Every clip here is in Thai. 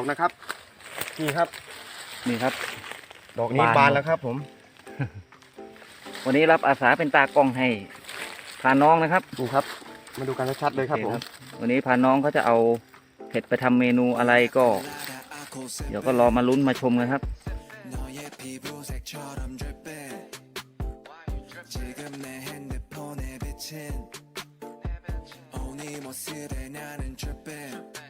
ข้างหลังอีกหนึ่ง ด ด อ อก กนะครับ นี่ครับ นี่ครับ ดอกนี้ บาน บานแล้วครับ ผม วันนี้รับอาสาเป็นตากล้องให้พาน้องนะครับ นี่ครับ มาดูกันชัดๆเลยครับ โอ ผม วันนี้พาน้องเขาจะเอาเห็ดไปทำเมนูอะไรก็ เดี๋ยวก็รอมาลุ้นมาชมกันครับ 너의 피부색처럼 dripping 지금 내 핸드폰에 비친 오니 모습에 나는 dripping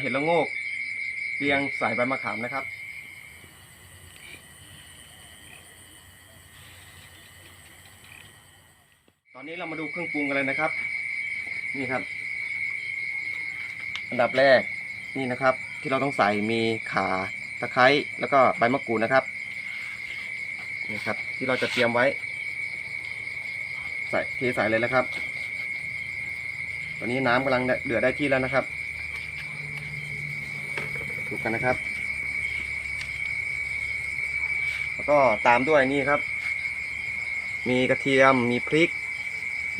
เห็ดละโงกเรียงสายใบมะขามนะครับ ตอนนี้เรามาดูเครื่องปรุงกันเลยนะครับ นี่ครับ อันดับแรกนี่นะครับ ที่เราต้องใส่มีข่าตะไคร้แล้วก็ใบมะกรูดนะครับนี่ครับ ที่เราจะเตรียมไว้ ใส่เทใส่เลยนะครับ ตอนนี้น้ำกำลังเดือดได้ที่แล้วนะครับ ดูกันนะครับ แล้วก็ตามด้วยนี่ครับ มีกระเทียม มีพริก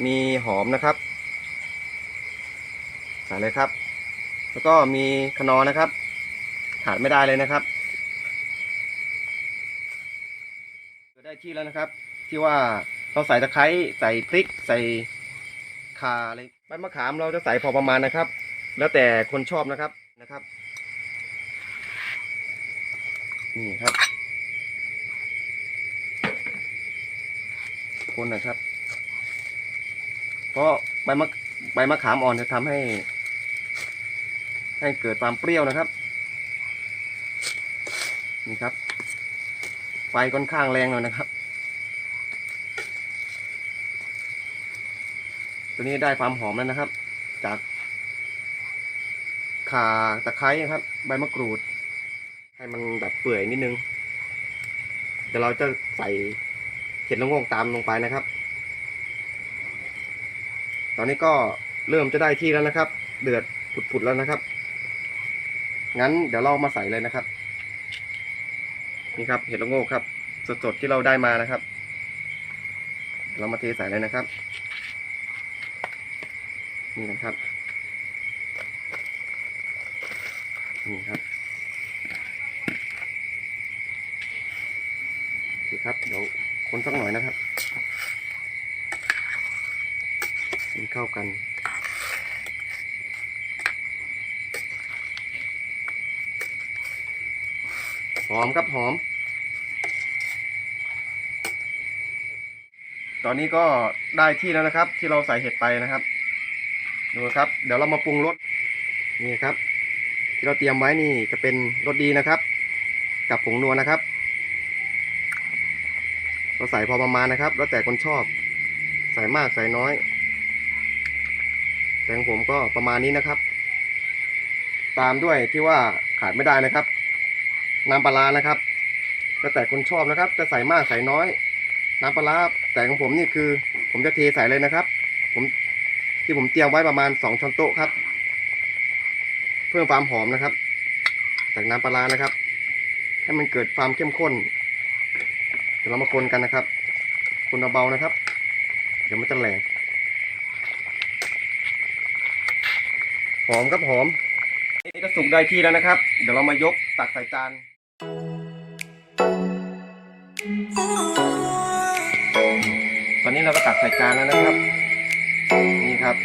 มีหอมนะครับใส่เลยครับ แล้วก็มีคะนอนะครับ ขาดไม่ได้เลยนะครับเดือได้ที่แล้วนะครับ ที่ว่าเราใส่ตะไคร้ใส่พริกใส่ข่าอะไรใบมะขามเราจะใส่พอประมาณนะครับ แล้วแต่คนชอบนะครับนะครับ นี่ครับ คนนะครับ เพราะใบมะใบมะขามอ่อนจะทำให้ ให้เกิดความเปรี้ยวนะครับ นี่ครับ ไฟค่อนข้างแรงหน่อยนะครับ ตัวนี้ได้ความหอมแล้วนะครับ จากข่าตะไคร้ครับ ใบมะกรูด ให้มันแบบเปื่อยนิดนึงเดี๋ยวเราจะใส่เห็ดละโงงตามลงไปนะครับ ตอนนี้ก็เริ่มจะได้ที่แล้วนะครับ เดือดผุดๆแล้วนะครับ งั้นเดี๋ยวเรามาใส่เลยนะครับ นี่ครับเห็ดละโงครับ สดๆที่เราได้มานะครับ เรามาเทใส่เลยนะครับ นี่นะครับ นี่ครับโอเครับ เดี๋ยวคนสักหน่อยนะครับให้เข้ากัน หอมครับหอม ตอนนี้ก็ได้ที่แล้วนะครับ ที่เราใส่เห็ดไปนะครับ ดูครับ เดี๋ยวเรามาปรุงรสนี่ครับ ที่เราเตรียมไว้นี่จะเป็นรสดีนะครับ กับผงนัวนะครับ เราใส่พอประมาณนะครับ แล้วแต่คนชอบ ใส่มากใส่น้อย แต่ของผมก็ประมาณนี้นะครับ ตามด้วยที่ว่าขาดไม่ได้นะครับ น้ำปลานะครับ แล้วแต่คนชอบนะครับ จะใส่มากใส่น้อย น้ำปลาแต่ของผมนี่คือ ผมจะเทใส่เลยนะครับ ผมที่ผมเตรียมไว้ประมาณสองช้อนโต๊ะครับ เพิ่มความหอมนะครับจากน้ำปลานะครับ ให้มันเกิดความเข้มข้น ดี๋ยวเรามาคนกันนะครับ คนเบาๆนะครับ เดี๋ยวมันจะแหลกหอมครับหอม นี่ก็สุกได้ที่แล้วนะครับ เดี๋ยวเรามายกตักใส่จานตอนนี้เราก็ตักใส่จานแล้วนะครับ นี่ครับ